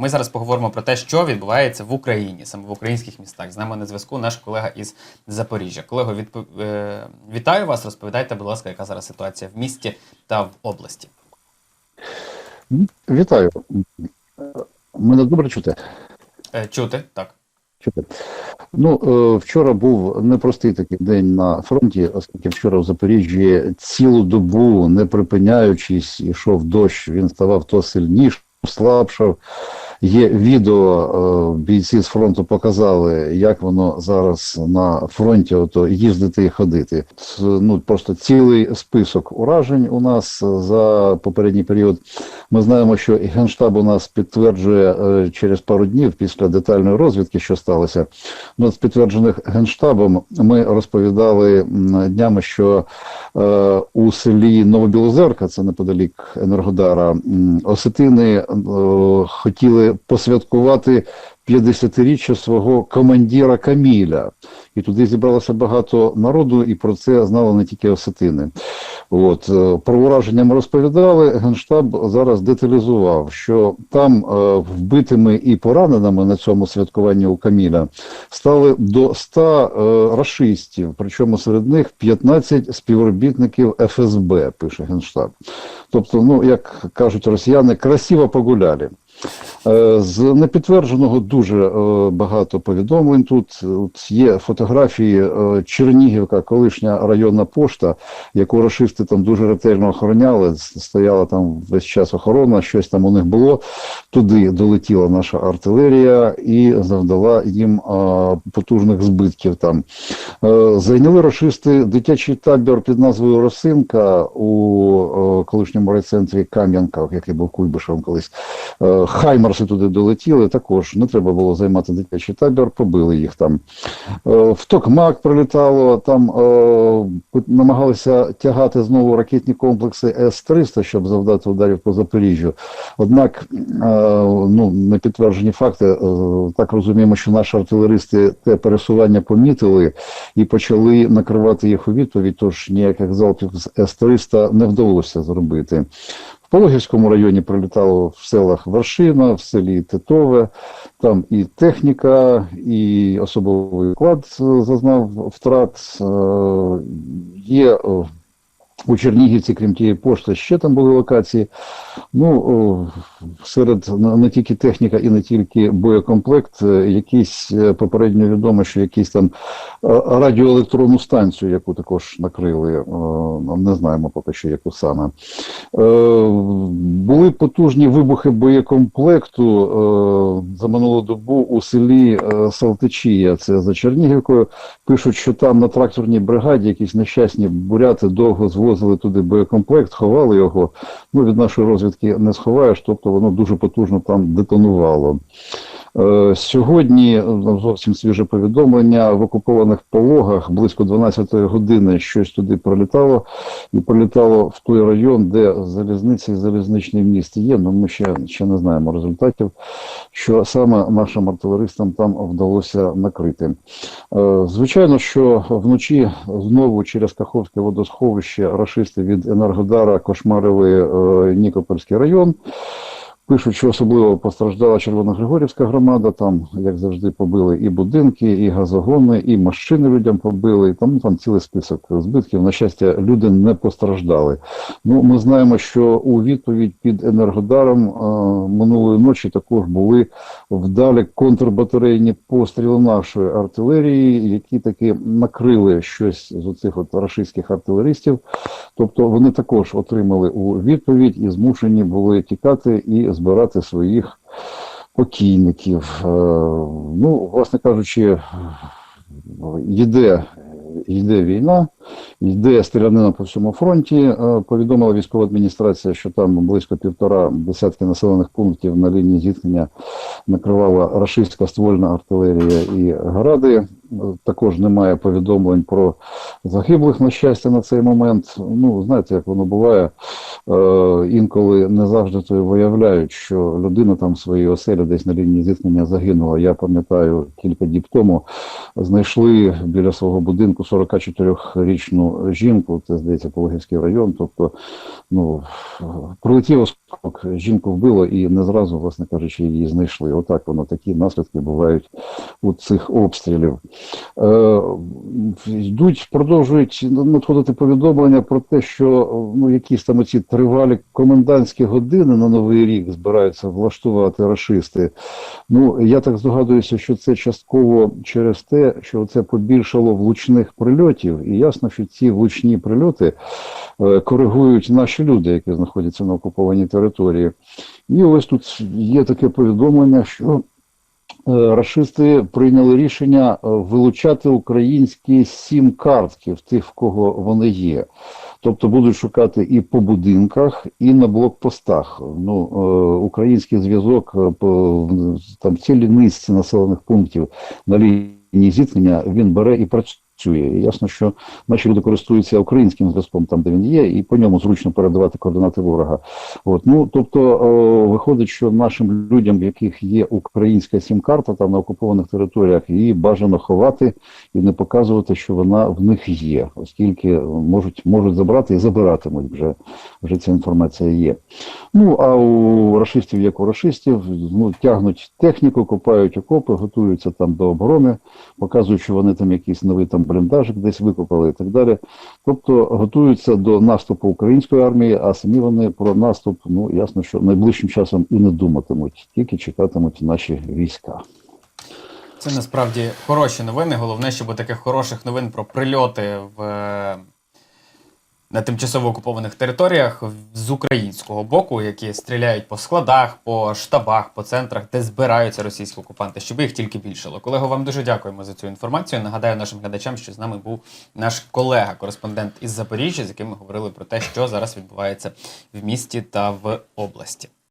Ми зараз поговоримо про те, що відбувається в Україні, саме в українських містах. З нами на зв'язку наш колега із Запоріжжя. Колего, відп... е, вітаю вас. Розповідайте, будь ласка, яка зараз ситуація в місті та в області. Вітаю. Мене добре чути? Е, чути, так. Чути. Ну, е, вчора був непростий такий день на фронті, оскільки вчора в Запоріжжі цілу добу, не припиняючись, йшов дощ, він ставав то сильнішим, слабшав. Є відео, е, бійці з фронту показали, як воно зараз на фронті ото їздити і ходити. Ну просто цілий список уражень у нас за попередній період. Ми знаємо, що генштаб у нас підтверджує е, через пару днів після детальної розвідки, що сталося. Ну, з підтверджених генштабом ми розповідали днями, що е, у селі Новобілозерка, це неподалік Енергодара, осетини е, хотіли посвяткувати 50-річчя свого командира Каміля. І туди зібралося багато народу, і про це знали не тільки осетини. От е, про ураження ми розповідали. Генштаб зараз деталізував, що там е, вбитими і пораненими на цьому святкуванні у Каміля стали до 100 е, рашистів, причому серед них 15 співробітників ФСБ, пише Генштаб. Тобто, ну як кажуть росіяни, красиво погуляли. Е, З непідтвердженого дуже е, багато повідомлень тут. От є фотографії е, Чернігівка, колишня районна пошта, яку рашисти там дуже ретельно охороняли. Стояла там весь час охорона, щось там у них було. Туди долетіла наша артилерія і завдала їм потужних збитків там. Зайняли рашисти дитячий табір під назвою Росинка у колишньому райцентрі Кам'янка, який був Куйбишевом колись. Хаймарси туди долетіли, також не треба було займати дитячий табір, побили їх там. Е, В Токмак прилітало, там е, намагалися тягати знову ракетні комплекси С-300, щоб завдати ударів по Запоріжжю. Однак, е, ну, не підтверджені факти, так розуміємо, що наші артилеристи те пересування помітили і почали накривати їх у відповідь, тож ніяких залпів з С-300 не вдалося зробити. Пологівському районі прилітало в селах Вершина, в селі Титове, там і техніка, і особовий склад е, зазнав втрат. Е, Є е, у Чернігівці, крім тієї пошти, ще там були локації. Ну, серед не тільки техніка і не тільки боєкомплект, е, якісь е, попередньо відомо, що якісь там е, радіоелектронну станцію, яку також накрили, е, не знаємо поки що, яку саме. Були потужні вибухи боєкомплекту за минулу добу у селі Салтичія, це за Чернігівкою. Пишуть, що там на тракторній бригаді якісь нещасні буряти довго звозили туди боєкомплект, ховали його. Ну, від нашої розвідки не сховаєш, тобто воно дуже потужно там детонувало. Е, Сьогодні е, зовсім свіже повідомлення в окупованих пологах близько 12 години щось туди пролітало, і пролітало в той район, де залізниці і залізничний міст є. але ми ще, ще не знаємо результатів, що саме нашим артилеристам там вдалося накрити. Е, Звичайно, що вночі знову через Каховське водосховище рашисти від Енергодара кошмарили Нікопольський район. Пишуть, що особливо постраждала Червоногригорівська громада. Там, як завжди, побили і будинки, і газогони, і машини людям побили. Там там цілий список збитків. На щастя, люди не постраждали. Ну, ми знаємо, що у відповідь під енергодаром е, минулої ночі також були вдалі контрбатарейні постріли нашої артилерії, які таки накрили щось з оцих от рашистських артилеристів. Тобто вони також отримали у відповідь і змушені були тікати і збирати своїх покійників. Е, Ну, власне кажучи, йде, йде війна, йде стрілянина по всьому фронті. Е, Повідомила військова адміністрація, що там близько півтора десятки населених пунктів на лінії зіткнення накривала рашистська ствольна артилерія і гради. Також немає повідомлень про загиблих, на щастя, на цей момент. Ну, знаєте, як воно буває, е, інколи не завжди то виявляють, що людина там в своїй оселі десь на лінії зіткнення загинула. Я пам'ятаю, кілька діб тому знайшли біля свого будинку 44-річну жінку, це здається Пологівський район. Тобто, ну прилетів осколок, жінку вбило і не зразу, власне кажучи, її знайшли. Отак воно такі наслідки бувають у цих обстрілів. Е, йдуть, продовжують надходити повідомлення про те, що ну, якісь там оці тривалі комендантські години на Новий рік збираються влаштувати рашисти. Ну, я так здогадуюся, що це частково через те, що це побільшало влучних прильотів, і ясно, що ці влучні прильоти е, коригують наші люди, які знаходяться на окупованій території. І ось тут є таке повідомлення, що е, рашисти прийняли рішення е, вилучати українські сім-картки в тих, в кого вони є. Тобто будуть шукати і по будинках, і на блокпостах. Ну, е, український зв'язок е, там цілі низці населених пунктів на лінії зіткнення він бере і працює. І ясно, що наші люди користуються українським зв'язком там, де він є, і по ньому зручно передавати координати ворога. От ну тобто е, виходить, що нашим людям, в яких є українська сім-карта там на окупованих територіях, її бажано ховати і не показувати, що вона в них є, оскільки можуть можуть забрати і забиратимуть вже вже ця інформація є. Ну а у рашистів, як у рашистів, ну тягнуть техніку, копають окопи, готуються там до оборони, показують, що вони там якийсь новий там бліндажик десь викопали і так далі. Тобто готуються до наступу української армії, а самі вони про наступ, ну ясно, що найближчим часом і не думатимуть, тільки чекатимуть наші війська. Це насправді хороші новини. Головне, щоб таких хороших новин про прильоти в е, на тимчасово окупованих територіях з українського боку, які стріляють по складах, по штабах, по центрах, де збираються російські окупанти, щоб їх тільки більшало. Колего, вам дуже дякуємо за цю інформацію. Нагадаю нашим глядачам, що з нами був наш колега, кореспондент із Запоріжжя, з яким ми говорили про те, що зараз відбувається в місті та в області.